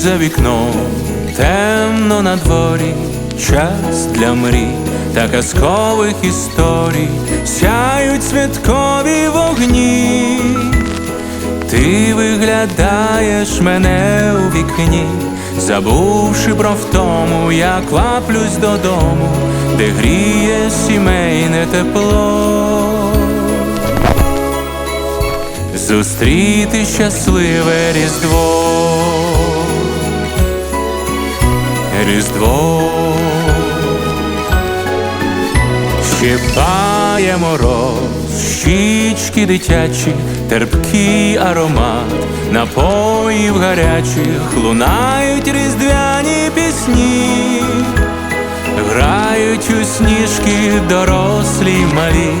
за вікном, темно на дворі, час для мрій та казкових історій, сяють святкові вогні. Ти виглядаєш мене у вікні, забувши про втому, я кваплюсь додому, де гріє сімейне тепло. Зустріти щасливе Різдво. Різдво. Щипає мороз, щічки дитячі, терпкий аромат, напоїв гарячих, лунають різдвяні пісні, грають у сніжки дорослі й малі,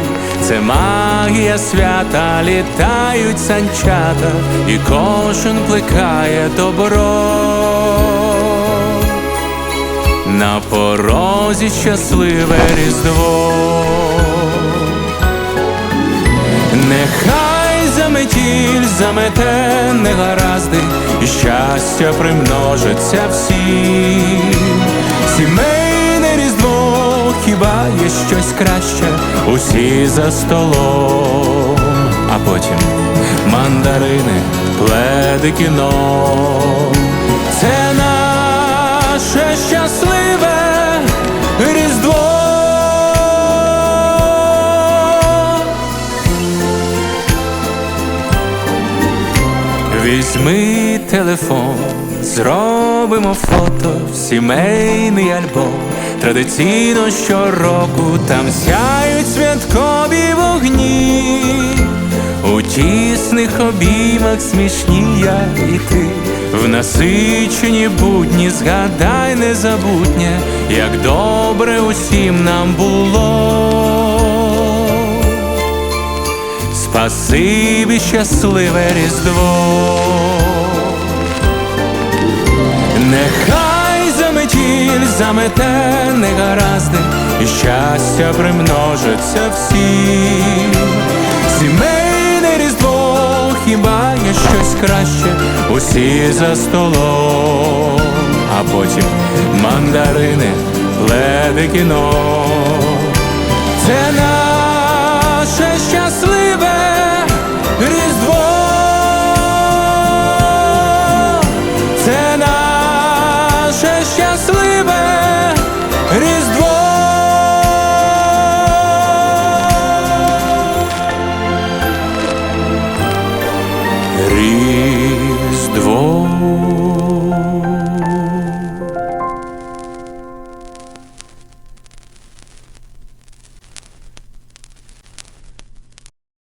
це магія свята, літають санчата, і кожен плекає добро. На порозі щасливе різдво. Нехай заметіль замете негаразди, і щастя примножиться всім. Сімейне різдво, хіба є щось краще, усі за столом, а потім мандарини, пледи кіно. Візьми телефон, зробимо фото, в сімейний альбом. Традиційно щороку там сяють святкові вогні. У тісних обіймах смішні я і ти, в насичені будні згадай незабутнє, як добре усім нам було. Спасибі щасливе різдво. Нехай заметіль замете негаразди, і щастя примножиться всім. Сімейне різдво, хіба є щось краще, усі за столом, а потім мандарини, леди кіно. Різдво.